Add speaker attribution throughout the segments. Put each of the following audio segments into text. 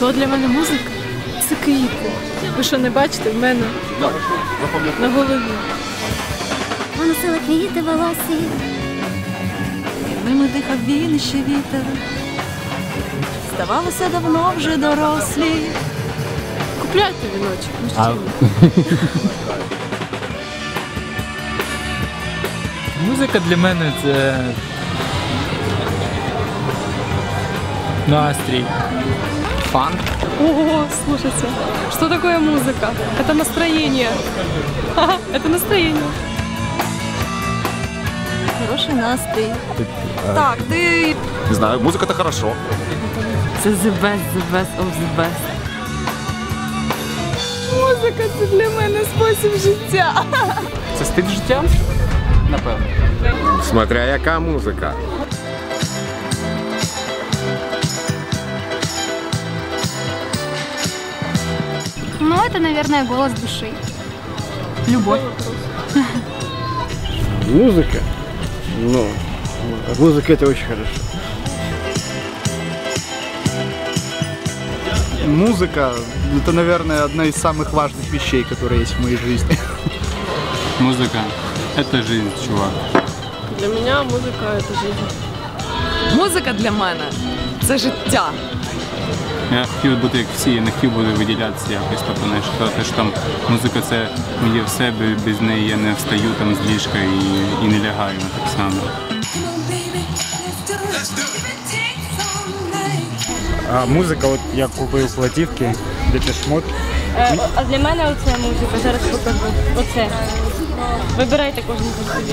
Speaker 1: Що для мене музика? Це квіти. Ви що не бачите в мене на голові?
Speaker 2: Поносила квіти волосі.
Speaker 3: Ними дихав він ще вітер. Здавалося давно вже дорослі.
Speaker 1: Купляйте віночок. ну що
Speaker 4: Музика для мене це настрій Фан.
Speaker 1: Ого, слушайте, что такое музыка? Это настроение. Ха-ха, Это настроение.
Speaker 3: Хороший настрій. Так, ти
Speaker 5: Не знаю, музика это хорошо.
Speaker 6: Це the best, the best of the best.
Speaker 1: Музика це для мене спосіб життя.
Speaker 4: Це стиль життя? Напевно.
Speaker 5: Смотря яка музика.
Speaker 2: Ну, это, наверное, голос души.
Speaker 6: Любов.
Speaker 7: Музыка? Ну, музыка это очень хорошо.
Speaker 8: Музыка – это, наверное, одна из самых важных вещей, которые есть в моей жизни.
Speaker 4: Музика це жизнь, чувак.
Speaker 1: Для меня музыка это жизнь.
Speaker 3: музика для мене це життя.
Speaker 4: Я хотів бути як всі, я не хотів бути виділятися якось, тобто знаєш, сказати, що там музика це моє все, бе- без неї я не встаю там з ліжка і, і не лягаю так само.
Speaker 7: А музика, от я купив платівки, де шмот.
Speaker 9: А для мене оце музика, зараз покажу. Оце. Вибирайте кожен по собі.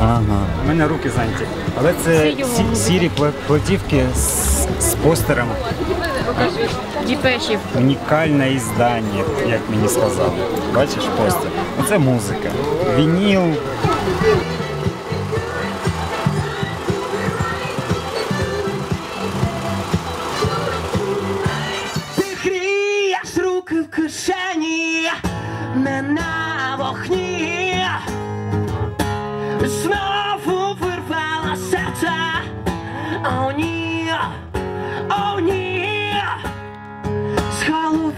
Speaker 7: Ага. У мене руки зайняті. Але це,
Speaker 9: Це
Speaker 7: сірі пла- платівки з, з постером.
Speaker 9: Діпешів.
Speaker 7: Унікальне іздання, як мені сказали. Бачиш постер? Оце музика. Вініл.
Speaker 10: Ти грієш руки в кишені, не на вогні. Знову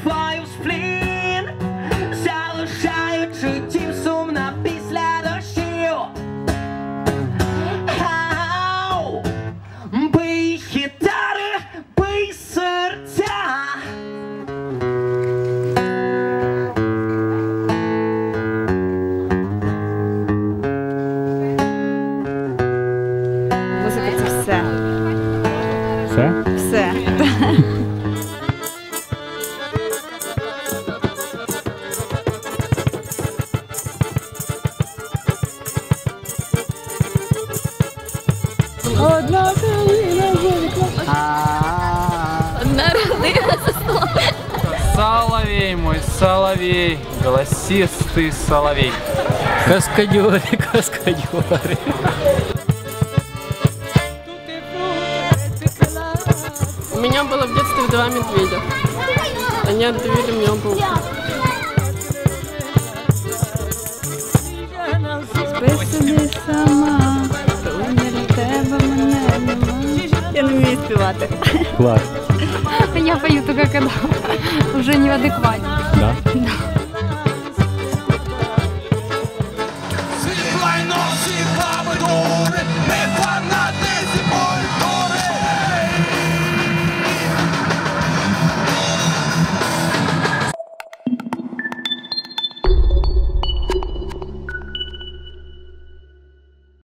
Speaker 10: Головою сплін, залишаючи тім сумна після дощів. Ау! Бий гітари, бий серця.
Speaker 3: Музика це все.
Speaker 7: Все?
Speaker 3: Все.
Speaker 4: Соловей мой, соловей, голосистый соловей. Каскадеры, каскадеры.
Speaker 1: У меня было в детстве два медведя. Они отдавили мне оба уха.
Speaker 3: Спи собі сама, умір тебе мене нема. Я не вмію співати.
Speaker 7: Клас.
Speaker 2: Я пою только когда уже не в адеквате.
Speaker 7: Да?